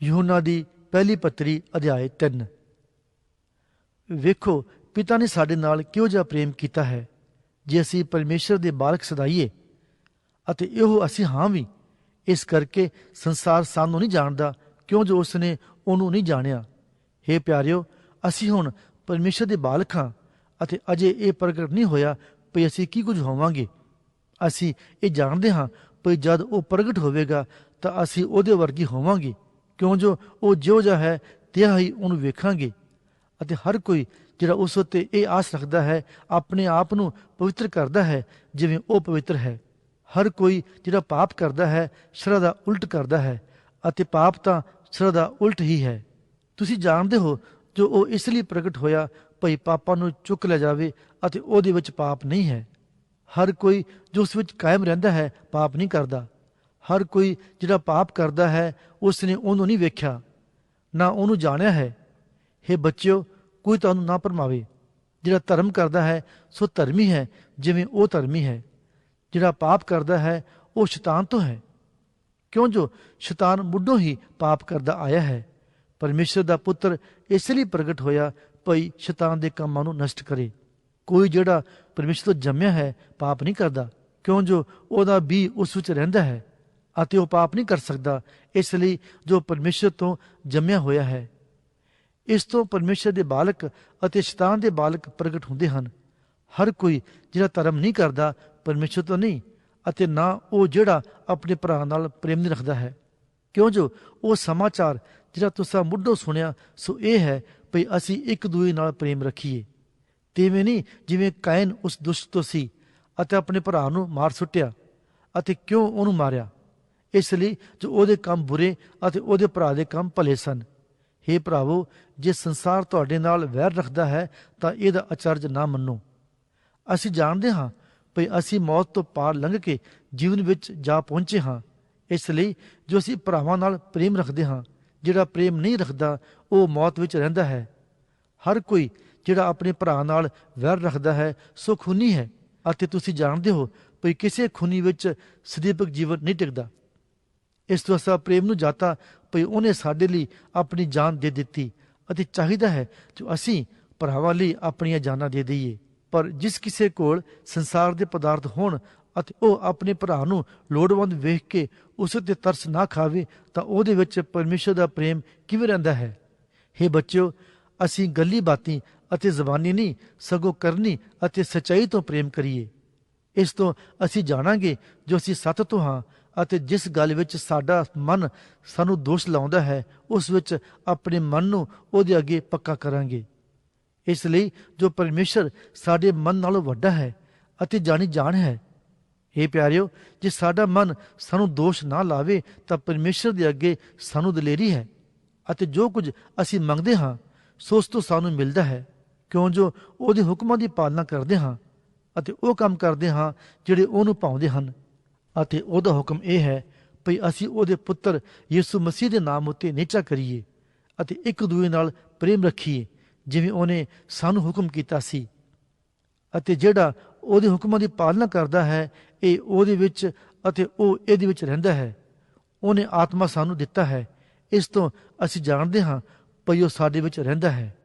ਯੂਹੰਨਾ ਦੀ ਪਹਿਲੀ ਪੱਤਰੀ ਅਧਿਆਇ 3 ਵੇਖੋ, ਪਿਤਾ ਨੇ ਸਾਡੇ ਨਾਲ ਕਿਉਂ ਜਿਹਾ ਪ੍ਰੇਮ ਕੀਤਾ ਹੈ, ਜੇ ਅਸੀਂ ਪਰਮੇਸ਼ਰ ਦੇ ਬਾਲਕ ਸਦਾਈਏ, ਅਤੇ ਇਹੋ ਅਸੀਂ ਹਾਂ ਵੀ, ਇਸ ਕਰਕੇ ਸੰਸਾਰ ਸਾਨੂੰ ਨਹੀਂ ਜਾਣਦਾ, ਕਿਉਂ ਜੋ ਉਸ ਨੇ ਉਹਨੂੰ ਨਹੀਂ ਜਾਣਿਆ। हे ਪਿਆਰਿਓ, ਅਸੀਂ ਹੁਣ ਪਰਮੇਸ਼ਰ ਦੇ ਬਾਲਕ ਹਾਂ, ਅਤੇ ਅਜੇ ਇਹ ਪ੍ਰਗਟ ਨਹੀਂ ਹੋਇਆ ਕਿ ਅਸੀਂ ਕੀ ਕੁਝ ਹੋਵਾਂਗੇ। ਅਸੀਂ ਇਹ ਜਾਣਦੇ ਹਾਂ ਕਿ ਜਦ ਉਹ ਪ੍ਰਗਟ ਹੋਵੇਗਾ, ਤਾਂ ਅਸੀਂ ਉਹਦੇ ਵਰਗੀ ਹੋਵਾਂਗੇ। ਕਿਉਂ ਜੋ ਉਹ ਜਿਉ ਜਿਹਾ ਹੈ ਤਿਹਾ ਹੀ ਉਹਨੂੰ ਵੇਖਾਂਗੇ। ਅਤੇ ਹਰ ਕੋਈ ਜਿਹੜਾ ਉਸ ਉੱਤੇ ਇਹ ਆਸ ਰੱਖਦਾ ਹੈ, ਆਪਣੇ ਆਪ ਨੂੰ ਪਵਿੱਤਰ ਕਰਦਾ ਹੈ, ਜਿਵੇਂ ਉਹ ਪਵਿੱਤਰ ਹੈ। ਹਰ ਕੋਈ ਜਿਹੜਾ ਪਾਪ ਕਰਦਾ ਹੈ ਸ਼ਰਧਾ ਦਾ ਉਲਟ ਕਰਦਾ ਹੈ, ਅਤੇ ਪਾਪ ਤਾਂ ਸ਼ਰਧਾ ਦਾ ਉਲਟ ਹੀ ਹੈ। ਤੁਸੀਂ ਜਾਣਦੇ ਹੋ, ਜੋ ਉਹ ਇਸ ਲਈ ਪ੍ਰਗਟ ਹੋਇਆ, ਭਈ ਪਾਪਾਂ ਨੂੰ ਚੁੱਕ ਲੈ ਜਾਵੇ ਅਤੇ ਉਹਦੇ ਵਿੱਚ ਪਾਪ ਨਹੀਂ ਹੈ। ਹਰ ਕੋਈ ਜੋ ਉਸ ਵਿੱਚ ਕਾਇਮ ਰਹਿੰਦਾ ਹੈ, ਪਾਪ ਨਹੀਂ ਕਰਦਾ। ਹਰ ਕੋਈ ਜਿਹੜਾ ਪਾਪ ਕਰਦਾ ਹੈ ਉਸ ਨੇ ਉਹਨੂੰ ਨਹੀਂ ਵੇਖਿਆ, ਨਾ ਉਹਨੂੰ ਜਾਣਿਆ ਹੈ। हे ਬੱਚਿਓ, ਕੋਈ ਤੁਹਾਨੂੰ ਨਾ ਪਰਮਾਵੇ। ਜਿਹੜਾ ਧਰਮ ਕਰਦਾ ਹੈ, ਸੋ ਧਰਮੀ ਹੈ, ਜਿਵੇਂ ਉਹ ਧਰਮੀ ਹੈ। ਜਿਹੜਾ ਪਾਪ ਕਰਦਾ ਹੈ, ਉਹ ਸ਼ੈਤਾਨ ਤੋਂ ਹੈ। ਕਿਉਂ ਜੋ ਸ਼ੈਤਾਨ ਮੁੱਢੋਂ ਹੀ ਪਾਪ ਕਰਦਾ ਆਇਆ ਹੈ। ਪਰਮੇਸ਼ਰ ਦਾ ਪੁੱਤਰ ਇਸ ਲਈ ਪ੍ਰਗਟ ਹੋਇਆ, ਭਈ ਸ਼ੈਤਾਨ ਦੇ ਕੰਮਾਂ ਨੂੰ ਨਸ਼ਟ ਕਰੇ। ਕੋਈ ਜਿਹੜਾ ਪਰਮੇਸ਼ਰ ਤੋਂ ਜੰਮਿਆ ਹੈ, ਪਾਪ ਨਹੀਂ ਕਰਦਾ। ਕਿਉਂ ਜੋ ਉਹਦਾ ਵੀ ਉਸ ਵਿੱਚ ਰਹਿੰਦਾ ਹੈ। ਅਤੇ ਉਹ ਪਾਪ ਨਹੀਂ ਕਰ ਸਕਦਾ। ਇਸ ਲਈ ਜੋ ਪਰਮੇਸ਼ਰ ਤੋਂ ਜੰਮਿਆ ਹੋਇਆ ਹੈ, ਇਸ ਤੋਂ ਪਰਮੇਸ਼ਰ ਦੇ ਬਾਲਕ ਅਤੇ ਸ਼ੈਤਾਨ ਦੇ ਬਾਲਕ ਪ੍ਰਗਟ ਹੁੰਦੇ ਹਨ। ਹਰ ਕੋਈ ਜਿਹੜਾ ਧਰਮ ਨਹੀਂ ਕਰਦਾ, ਪਰਮੇਸ਼ਰ ਤੋਂ ਨਹੀਂ ਅਤੇ ਨਾ ਉਹ ਜਿਹੜਾ ਆਪਣੇ ਭਰਾ ਨਾਲ ਪ੍ਰੇਮ ਨਹੀਂ ਰੱਖਦਾ ਹੈ। ਕਿਉਂ ਜੋ ਉਹ ਸਮਾਚਾਰ ਜਿਹੜਾ ਤੁਸੀਂ ਮੁੱਢੋਂ ਸੁਣਿਆ, ਸੋ ਇਹ ਹੈ ਭਈ ਅਸੀਂ ਇੱਕ ਦੂਜੇ ਨਾਲ ਪ੍ਰੇਮ ਰੱਖੀਏ। ਤੇਵੇਂ ਨਹੀਂ ਜਿਵੇਂ ਕਾਇਨ ਉਸ ਦੁਸ਼ਟ ਤੋਂ ਸੀ ਅਤੇ ਆਪਣੇ ਭਰਾ ਨੂੰ ਮਾਰ ਸੁੱਟਿਆ ਅਤੇ ਕਿਉਂ ਉਹਨੂੰ ਮਾਰਿਆ? ਇਸ ਲਈ ਜੋ ਉਹਦੇ ਕੰਮ ਬੁਰੇ ਅਤੇ ਉਹਦੇ ਭਰਾ ਦੇ ਕੰਮ ਭਲੇ ਸਨ। हे ਭਰਾਵੋ, ਜੇ ਸੰਸਾਰ ਤੁਹਾਡੇ ਨਾਲ ਵੈਰ ਰੱਖਦਾ ਹੈ, ਤਾਂ ਇਹਦਾ ਅਚਰਜ ਨਾ ਮੰਨੋ। ਅਸੀਂ ਜਾਣਦੇ ਹਾਂ ਭਈ ਅਸੀਂ ਮੌਤ ਤੋਂ ਪਾਰ ਲੰਘ ਕੇ ਜੀਵਨ ਵਿੱਚ ਜਾ ਪਹੁੰਚੇ ਹਾਂ। ਇਸ ਲਈ ਜੋ ਅਸੀਂ ਭਰਾਵਾਂ ਨਾਲ ਪ੍ਰੇਮ ਰੱਖਦੇ ਹਾਂ, ਜਿਹੜਾ ਪ੍ਰੇਮ ਨਹੀਂ ਰੱਖਦਾ, ਉਹ ਮੌਤ ਵਿੱਚ ਰਹਿੰਦਾ ਹੈ। ਹਰ ਕੋਈ ਜਿਹੜਾ ਆਪਣੇ ਭਰਾ ਨਾਲ ਵੈਰ ਰੱਖਦਾ ਹੈ, ਸੋ ਖੂਨੀ ਹੈ। ਅਤੇ ਤੁਸੀਂ ਜਾਣਦੇ ਹੋ ਭਈ ਕਿਸੇ ਖੂਨੀ ਵਿੱਚ ਸਦੀਪਕ ਜੀਵਨ ਨਹੀਂ ਟਿਕਦਾ। ਇਸ ਤੋਂ ਅਸਾ ਪ੍ਰੇਮ ਨੂੰ ਜਾਤਾ, ਭਈ ਉਹਨੇ ਸਾਡੇ ਲਈ ਆਪਣੀ ਜਾਨ ਦੇ ਦਿੱਤੀ। ਅਤੇ ਚਾਹੀਦਾ ਹੈ ਜੋ ਅਸੀਂ ਭਰਾਵਾਂ ਲਈ ਆਪਣੀਆਂ ਜਾਨਾਂ ਦੇ ਦਈਏ। ਪਰ ਜਿਸ ਕਿਸੇ ਕੋਲ ਸੰਸਾਰ ਦੇ ਪਦਾਰਥ ਹੋਣ ਅਤੇ ਉਹ ਆਪਣੇ ਭਰਾ ਨੂੰ ਲੋੜਵੰਦ ਵੇਖ ਕੇ ਉਸ ਤੇ ਤਰਸ ਨਾ ਖਾਵੇ, ਤਾਂ ਉਹਦੇ ਵਿੱਚ ਪਰਮੇਸ਼ਰ ਦਾ ਪ੍ਰੇਮ ਕਿਵੇਂ ਰਹਿੰਦਾ ਹੈ? हे ਬੱਚਿਓ, ਅਸੀਂ ਗੱਲੀ ਬਾਤੀ ਅਤੇ ਜ਼ਬਾਨੀ ਨਹੀਂ, ਸਗੋਂ ਕਰਨੀ ਅਤੇ ਸਚਾਈ ਤੋਂ ਪ੍ਰੇਮ ਕਰੀਏ। ਇਸ ਤੋਂ ਅਸੀਂ ਜਾਣਾਂਗੇ ਜੋ ਅਸੀਂ ਸੱਤ ਤੋਂ ਹਾਂ ਅਤੇ ਜਿਸ ਗੱਲ ਵਿੱਚ ਸਾਡਾ ਮਨ ਸਾਨੂੰ ਦੋਸ਼ ਲਾਉਂਦਾ ਹੈ, ਉਸ ਵਿੱਚ ਆਪਣੇ ਮਨ ਨੂੰ ਉਹਦੇ ਅੱਗੇ ਪੱਕਾ ਕਰਾਂਗੇ। ਇਸ ਲਈ ਜੋ ਪਰਮੇਸ਼ਰ ਸਾਡੇ ਮਨ ਨਾਲੋਂ ਵੱਡਾ ਹੈ ਅਤੇ ਜਾਣੀ ਜਾਣ ਹੈ ਇਹ ਪਿਆਰਿਓ, ਜੇ ਸਾਡਾ ਮਨ ਸਾਨੂੰ ਦੋਸ਼ ਨਾ ਲਾਵੇ, ਤਾਂ ਪਰਮੇਸ਼ਰ ਦੇ ਅੱਗੇ ਸਾਨੂੰ ਦਲੇਰੀ ਹੈ ਅਤੇ ਜੋ ਕੁਝ ਅਸੀਂ ਮੰਗਦੇ ਹਾਂ ਸੋ ਉਸ ਤੋਂ ਸਾਨੂੰ ਮਿਲਦਾ ਹੈ। ਕਿਉਂ ਜੋ ਉਹਦੇ ਹੁਕਮਾਂ ਦੀ ਪਾਲਣਾ ਕਰਦੇ ਹਾਂ ਅਤੇ ਉਹ ਕੰਮ ਕਰਦੇ ਹਾਂ ਜਿਹੜੇ ਉਹਨੂੰ ਪਾਉਂਦੇ ਹਨ। ਅਤੇ ਉਹਦਾ ਹੁਕਮ ਇਹ ਹੈ, ਭਈ ਅਸੀਂ ਉਹਦੇ ਪੁੱਤਰ ਯਿਸੂ ਮਸੀਹ ਦੇ ਨਾਮ ਉੱਤੇ ਨੇਚਾ ਕਰੀਏ ਅਤੇ ਇੱਕ ਦੂਜੇ ਨਾਲ ਪ੍ਰੇਮ ਰੱਖੀਏ, ਜਿਵੇਂ ਉਹਨੇ ਸਾਨੂੰ ਹੁਕਮ ਕੀਤਾ ਸੀ। ਅਤੇ ਜਿਹੜਾ ਉਹਦੇ ਹੁਕਮਾਂ ਦੀ ਪਾਲਣਾ ਕਰਦਾ ਹੈ, ਇਹ ਉਹਦੇ ਵਿੱਚ ਅਤੇ ਉਹ ਇਹਦੇ ਵਿੱਚ ਰਹਿੰਦਾ ਹੈ। ਉਹਨੇ ਆਤਮਾ ਸਾਨੂੰ ਦਿੱਤਾ ਹੈ। ਇਸ ਤੋਂ ਅਸੀਂ ਜਾਣਦੇ ਹਾਂ, ਭਈ ਉਹ ਸਾਡੇ ਵਿੱਚ ਰਹਿੰਦਾ ਹੈ।